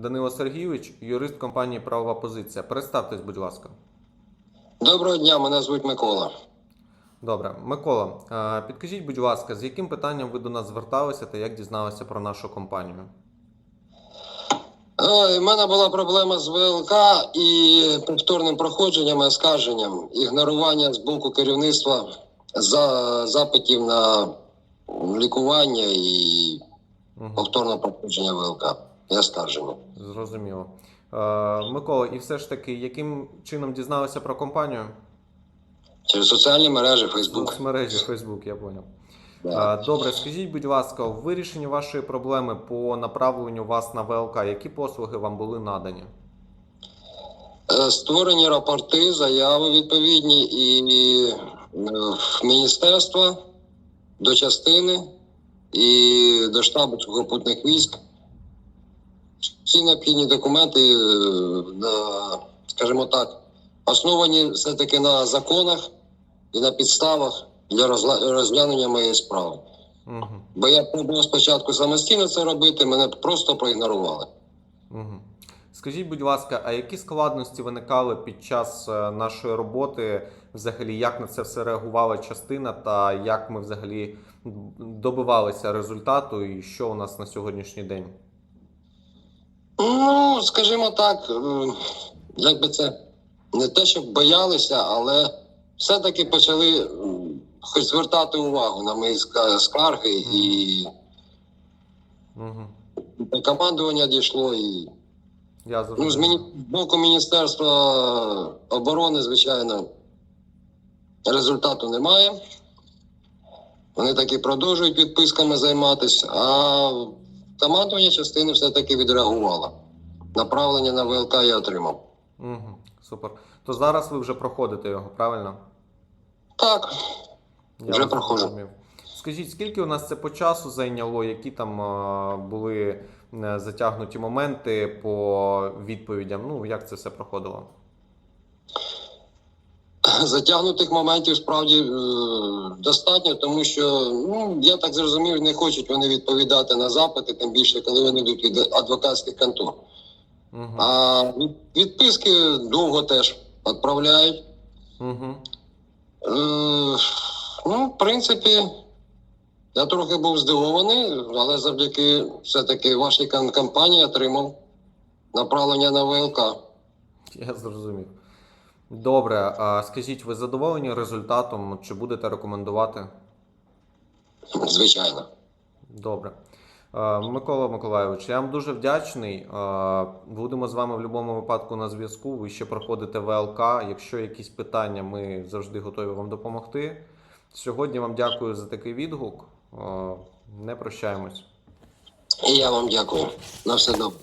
Данило Сергійович, юрист компанії Правова позиція. Представтесь, будь ласка. Доброго дня, мене звуть Микола. Добре, Микола, е, підкажіть, будь ласка, з яким питанням ви до нас зверталися та як дізналися про нашу компанію? У мене була проблема з ВЛК і повторним проходженням і оскарженням, ігнорування з боку керівництва за запитів на лікування і повторне проходження ВЛК і оскарження. Зрозуміло. Е, Микола, і все ж таки, яким чином дізналися про компанію? Через соціальні мережі, Фейсбук. соцмережі Facebook, я поняв. Да. Е, Добре, скажіть, будь ласка, в вирішенні вашої проблеми по направленню вас на ВЛК, які послуги вам були надані? Е, Створені рапорти, заяви відповідні і е, в міністерство, до частини і до штабу сухопутних військ. Всі необхідні документи, е, скажімо так, основані все-таки на законах і на підставах для розглянення моєї справи. Угу. Бо я пробував спочатку самостійно це робити, мене просто проігнорували. Угу. Скажіть, будь ласка, а які складності виникали під час е, нашої роботи? Взагалі, як на це все реагувала частина, та як ми взагалі добивалися результату, і що у нас на сьогоднішній день? Ну, скажімо так, як би це не те, щоб боялися, але все-таки почали хоч звертати увагу на мої скарги, і Угу. командування дійшло, і Я ну, з міні... боку Міністерства оборони, звичайно, результату немає. Вони таки продовжують підписками займатися, а командування частини все-таки відреагувало. Направлення на ВЛК я отримав. Угу. Супер. То зараз ви вже проходите його, правильно? Так, Я Вже проходжу. зрозумів. Скажіть, скільки у нас це по часу зайняло, які там а, були е, затягнуті моменти по відповідям? Ну, як це все проходило? затягнутих моментів справді е, достатньо, тому що ну я так зрозумів, не хочуть вони відповідати на запити, тим більше коли вони йдуть від адвокатських контор. Угу. А відписки довго теж відправляють. Угу. Е, ну, в принципі, я трохи був здивований, але завдяки все-таки вашій кам- компанії отримав направлення на ВЛК. Я зрозумів. Добре, а скажіть, ви задоволені результатом? Чи будете рекомендувати? Звичайно. Добре. Микола Миколайович, я вам дуже вдячний. Будемо з вами в будь-якому випадку на зв'язку. Ви ще проходите ВЛК. Якщо якісь питання, ми завжди готові вам допомогти. Сьогодні вам дякую за такий відгук. Не прощаємось. І я вам дякую. На все добре.